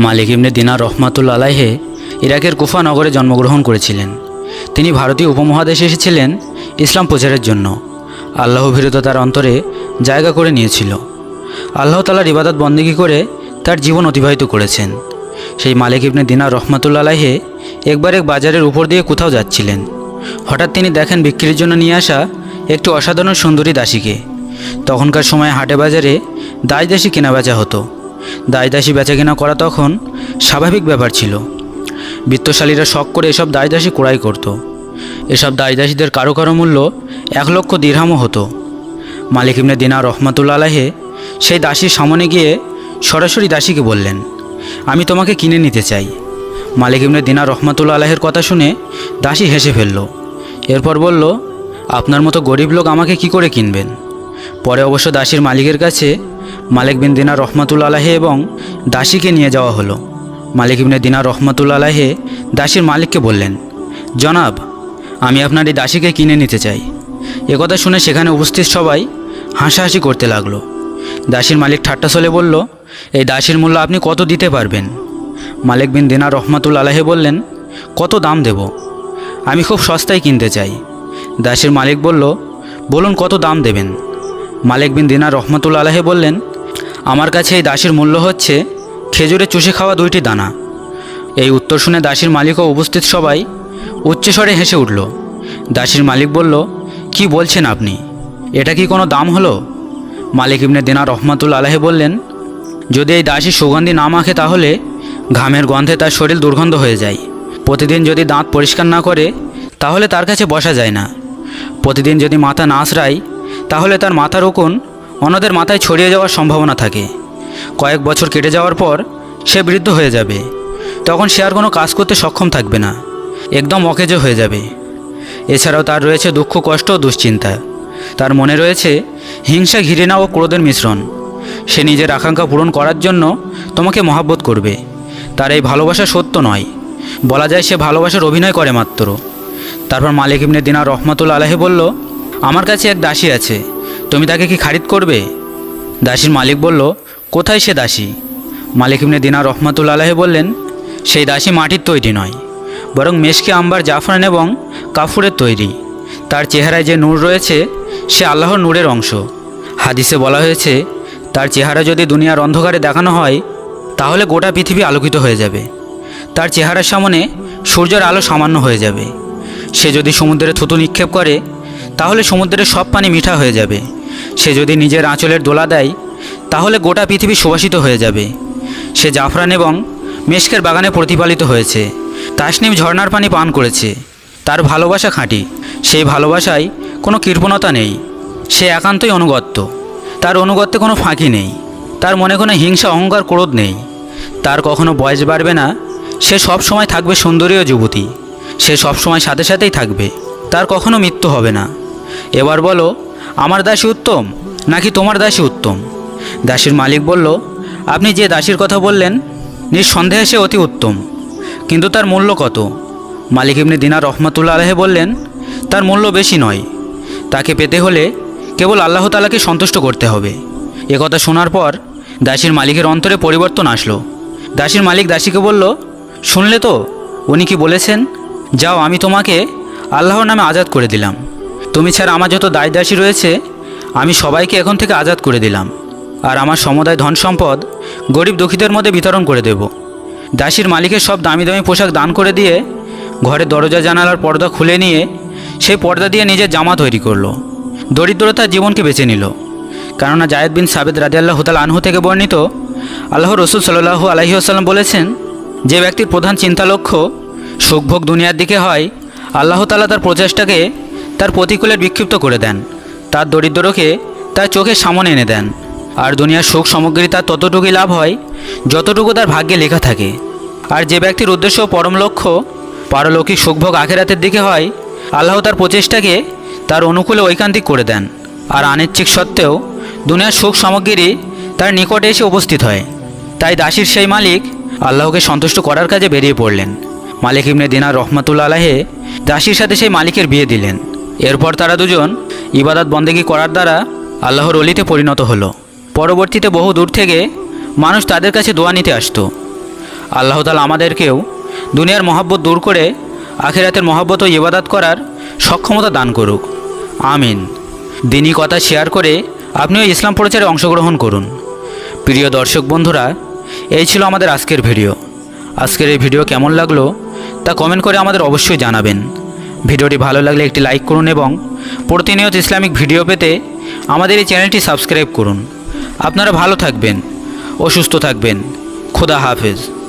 মালিক ইবনে দিনা রহমাতুল্লা আলাহে ইরাকের কুফা নগরে জন্মগ্রহণ করেছিলেন। তিনি ভারতীয় উপমহাদেশে এসেছিলেন ইসলাম প্রচারের জন্য। আল্লাহ ভীরত তার অন্তরে জায়গা করে নিয়েছিল। আল্লাহ তালার ইবাদত বন্দিগি করে তার জীবন অতিবাহিত করেছেন। সেই মালিক ইবনে দিনার রহমাতুল্লা আলাহে একবার এক বাজারের উপর দিয়ে কোথাও যাচ্ছিলেন। হঠাৎ তিনি দেখেন বিক্রির জন্য নিয়ে আসা একটি অসাধারণ সুন্দরী দাসীকে। তখনকার সময় হাটে বাজারে দাস দাসী কেনাবেচা হতো। দাস দাসী বেচা কেনা করা তখন স্বাভাবিক ব্যাপার ছিল। বিত্তশালীরা শখ করে এসব দাস ক্রয় করত। এসব দাস দাসীদের কারও কারও মূল্য এক লক্ষ দীর্হামও হতো। মালিক ইবনে দিনা রহমাতুল্লা আলাহে সেই দাসীর সামনে গিয়ে সরাসরি দাসীকে বললেন, আমি তোমাকে কিনে নিতে চাই। মালিক ইবনে দিনা রহমাতুল্লা আলাহের কথা শুনে দাসী হেসে ফেলল। এরপর বলল, আপনার মতো গরিব লোক আমাকে কি করে কিনবেন? পরে অবশ্য দাসীর মালিকের কাছে মালিক বিন দিনা রহমাতুল্লা আলাহে এবং দাসীকে নিয়ে যাওয়া হলো। মালিক ইবনে দিনা রহমাতুল্লা আলাহে দাসীর মালিককে বললেন, জনাব, আমি আপনার এই দাসীকে কিনে নিতে চাই। একথা শুনে সেখানে উপস্থিত সবাই হাসাহাসি করতে লাগল। দাসীর মালিক ঠাট্টা চলে বলল, এই দাসীর মূল্য আপনি কত দিতে পারবেন? মালিক বিন দিনা রহমাতুল আলাহে বললেন, কত দাম দেব? আমি খুব সস্তায় কিনতে চাই। দাসীর মালিক বলল, বলুন কত দাম দেবেন? মালিক বিন দিনা রহমাতুল আলাহে বললেন, আমার কাছে এই দাসীর মূল্য হচ্ছে খেজুরে চুষে খাওয়া দুইটি দানা। এই উত্তর শুনে দাসীর মালিক ও উপস্থিত সবাই উচ্চস্বরে হেসে উঠল। দাসীর মালিক বলল, কি বলছেন আপনি? এটা কি কোনো দাম হলো? মালিক ইবনে দিনা রহমাতুল আলাহে বললেন, যদি এই দাসী সুগন্ধি না মাখে তাহলে ঘামের গন্ধে তার শরীর দুর্গন্ধ হয়ে যায়। প্রতিদিন যদি দাঁত পরিষ্কার না করে, তাহলে তার কাছে বসা যায় না। প্রতিদিন যদি মাথা না আঁচড়ায় তাহলে তার মাথার উকুন অন্যদের মাথায় ছড়িয়ে যাওয়ার সম্ভাবনা থাকে। কয়েক বছর কেটে যাওয়ার পর সে বৃদ্ধ হয়ে যাবে। তখন সে আর কোনো কাজ করতে সক্ষম থাকবে না। একদম অকেজো হয়ে যাবে। এছাড়াও তার রয়েছে দুঃখ, কষ্ট ও দুশ্চিন্তা। তার মনে রয়েছে হিংসা, ঘৃণা ও ক্রোধের মিশ্রণ। সে নিজের আকাঙ্ক্ষা পূরণ করার জন্য তোমাকে মহাব্বত করবে। তার এই ভালোবাসা সত্য নয়। বলা যায় সে ভালোবাসার অভিনয় করে মাত্র। তারপর মালিক ইবনে দিনা রহমতুল আলাহে বলল আমার কাছে এক দাসী আছে। তুমি তাকে কি খারিদ করবে? দাসীর মালিক বলল, কোথায় সে দাসী? মালিক ইবনে দিনা রহমতুল আলাহে বললেন, সেই দাসী মাটির তৈরি নয়, বরং মেশকে আম্বার জাফরান এবং কাফুরের তৈরি। তার চেহারায় যে নূর রয়েছে, সে আল্লাহর নূরের অংশ। হাদিসে বলা হয়েছে, তার চেহারা যদি দুনিয়ার অন্ধকারে দেখানো হয়, তাহলে গোটা পৃথিবী আলোকিত হয়ে যাবে। তার চেহারার সামনে সূর্যের আলো সামান্য হয়ে যাবে। সে যদি সমুদ্রে থুতু নিক্ষেপ করে তাহলে সমুদ্রের সব পানি মিঠা হয়ে যাবে। সে যদি নিজের আঁচলের দোলা দেয়, তাহলে গোটা পৃথিবী সুবাসিত হয়ে যাবে। সে জাফরান এবং মেশকের বাগানে প্রতিপালিত হয়েছে। তাসনিম ঝর্নার পানি পান করেছে। তার ভালোবাসা খাঁটি। সেই ভালোবাসায় কোনো কৃপণতা নেই। সে একান্তই অনুগত্য। তার অনুগত্যে কোনো ফাঁকি নেই। তার মনে কোনো হিংসা, অহংকার, ক্রোধ নেই। তার কখনো বয়স বাড়বে না। সে সব সময় থাকবে সুন্দরী ও যুবতী। সে সব সময় সাথে সাথেই থাকবে। তার কখনো মৃত্যু হবে না। এবার বলো, আমার দাসী উত্তম নাকি তোমার দাসী উত্তম? দাসীর মালিক বলল, আপনি যে দাসীর কথা বললেন, নিঃসন্দেহে সে অতি উত্তম। কিন্তু তার মূল্য কত? মালিক ইবনে দিনা রহমতুল্লা আলহে বললেন, তার মূল্য বেশি নয়। তাকে পেতে হলে কেবল আল্লাহ তালাকে সন্তুষ্ট করতে হবে। একথা শোনার পর দাসীর মালিকের অন্তরে পরিবর্তন আসলো। দাসীর মালিক দাসীকে বলল, শুনলে তো? উনি কি বলেছেন? যাও, আমি তোমাকে আল্লাহর নামে আজাদ করে দিলাম। তুমি ছাড়া আমার যত দায় দাসী রয়েছে, আমি সবাইকে এখন থেকে আজাদ করে দিলাম। আর আমার সমুদায় ধন সম্পদ গরিব দুঃখীদের মধ্যে বিতরণ করে দেব। দাসীর মালিকের সব দামি দামি পোশাক দান করে দিয়ে ঘরে দরজা, জানালার পর্দা খুলে নিয়ে সেই পর্দা দিয়ে নিজের জামা তৈরি করল। দরিদ্রতার জীবনকে বেছে নিল। কেননা জায়েদ বিন সাবেদ রাজি আল্লাহ তাল আনহু থেকে বর্ণিত আল্লাহ রসুল সাল্লাহু আলহি আসাল্লাম বলেছেন, যে ব্যক্তির প্রধান চিন্তা লক্ষ্য সুখভোগ দুনিয়ার দিকে হয়, আল্লাহ তালা তার প্রচেষ্টাকে তার প্রতিকূলে বিক্ষিপ্ত করে দেন। তার দরিদ্রকে তার চোখের সামনে এনে দেন। আর দুনিয়ার সুখ সামগ্রী তার ততটুকুই লাভ হয়, যতটুকু তার ভাগ্যে লেখা থাকে। আর যে ব্যক্তির উদ্দেশ্য পরম লক্ষ্য পারলৌকিক সুখভোগ আখেরাতের দিকে হয়, আল্লাহ তার প্রচেষ্টাকে তার অনুকূলে ঐকান্তিক করে দেন। আর আনিচ্ছিক সত্ত্বেও দুনিয়ার সুখ সামগ্রী তার নিকটে এসে উপস্থিত হয়। তাই দাসীর সেই মালিক আল্লাহকে সন্তুষ্ট করার কাজে বেরিয়ে পড়লেন। মালিক ইবনে দিনার রহমাতুল্লা আলাহে দাসীর সাথে সেই মালিকের বিয়ে দিলেন। এরপর তারা দুজন ইবাদত বন্দেগী করার দ্বারা আল্লাহর অলিতে পরিণত হলো। পরবর্তীতে বহু দূর থেকে মানুষ তাদের কাছে দোয়া নিতে আসত। আল্লাহ তালা আমাদেরকেও দুনিয়ার মহাব্বত দূর করে আখেরাতের মহাব্বত ও ইবাদাত করার সক্ষমতা দান করুক। আমিন। দিনই কথা শেয়ার করে আপনিও ইসলাম প্রচারে অংশগ্রহণ করুন। প্রিয় দর্শক বন্ধুরা, এই ছিল আমাদের আজকের ভিডিও। আজকের এই ভিডিও কেমন লাগল তা কমেন্ট করে আমাদের অবশ্যই জানাবেন। ভিডিওটি ভালো লাগলে একটি লাইক করুন এবং প্রতিনিয়ত ইসলামিক ভিডিও পেতে আমাদের এই চ্যানেলটি সাবস্ক্রাইব করুন। আপনারা ভালো থাকবেন ও সুস্থ থাকবেন। খোদা হাফেজ।